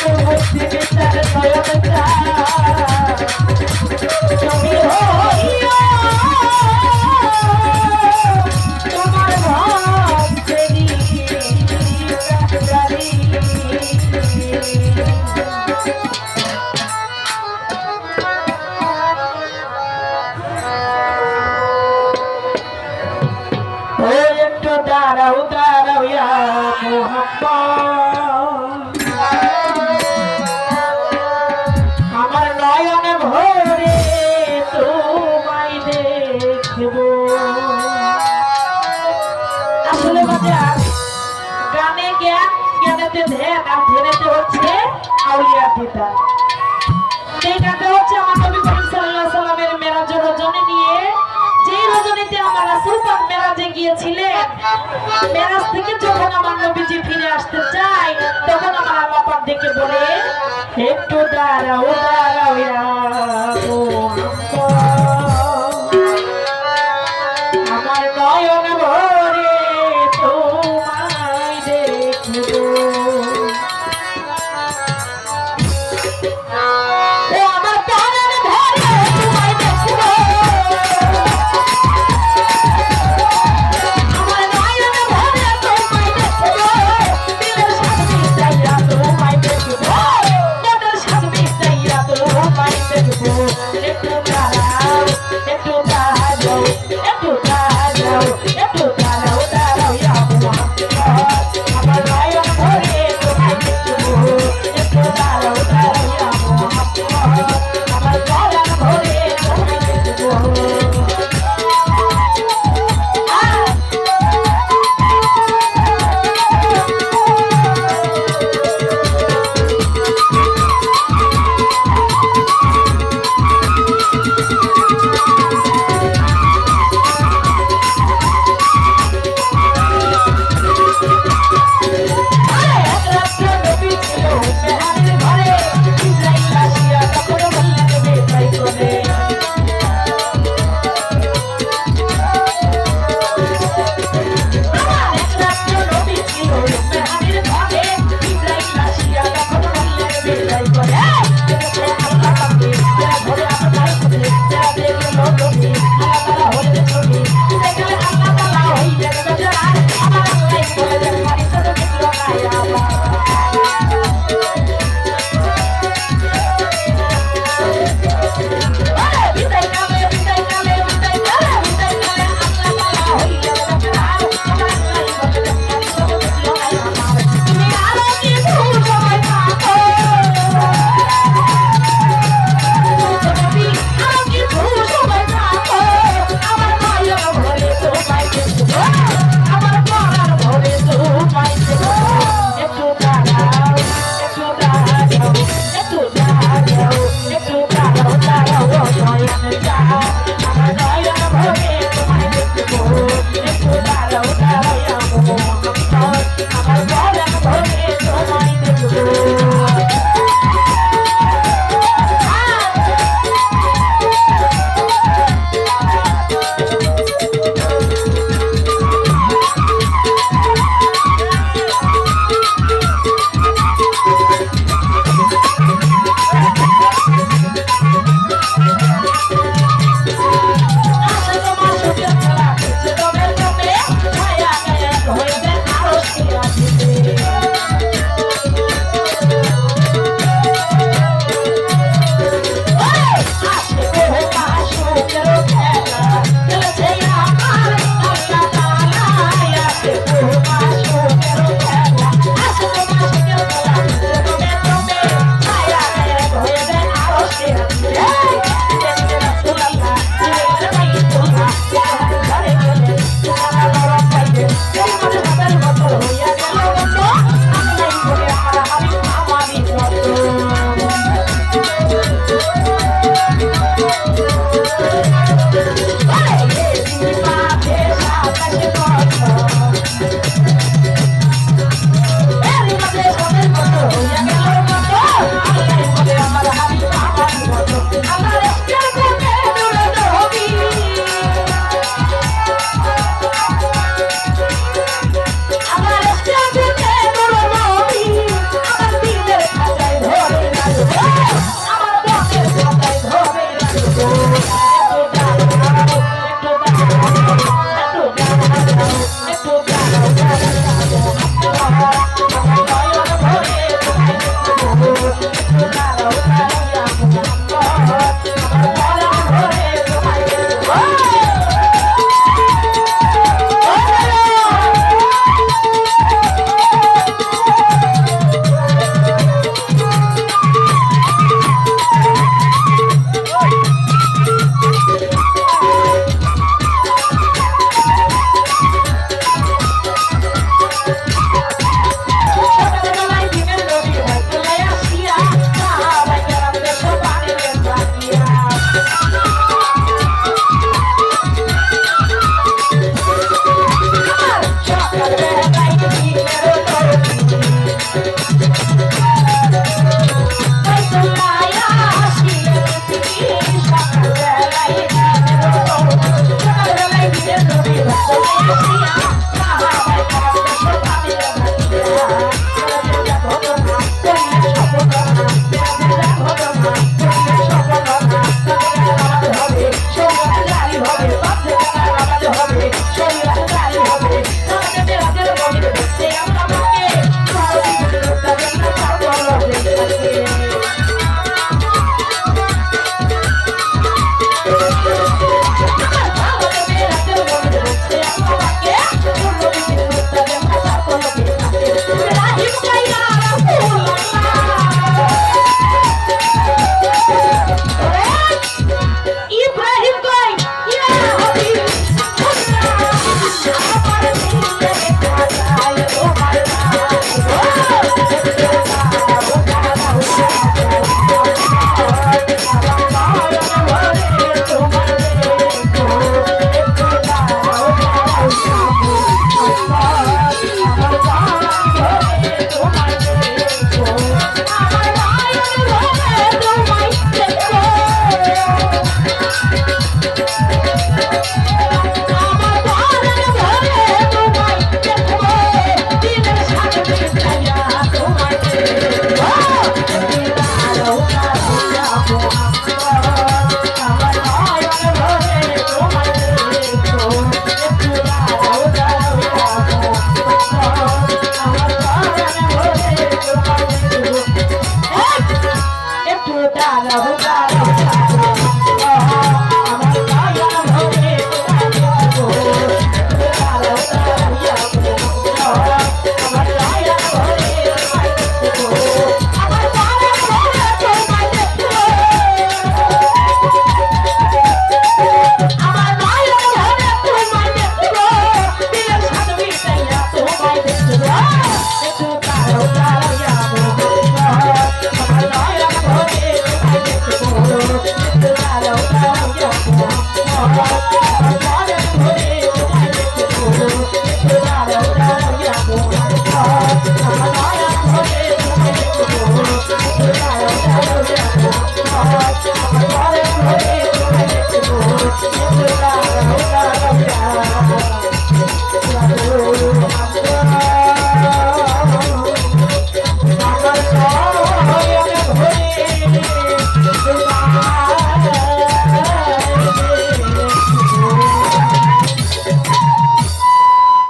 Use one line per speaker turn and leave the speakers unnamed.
को मुझसे बेहतर पाया बता পিতা হচ্ছে আমার নবী করিম রজনী নিয়ে যেই রজনীতে আমার রাসূল পাক মেরাজে মেরাজ থেকে যখন আমার নবীজি ফিরে আসতে চায়, তখন আমার আল্লাহ ডেকে বলে, একটু দাঁড়াও দাঁড়াও ইয়া। Thank you. Música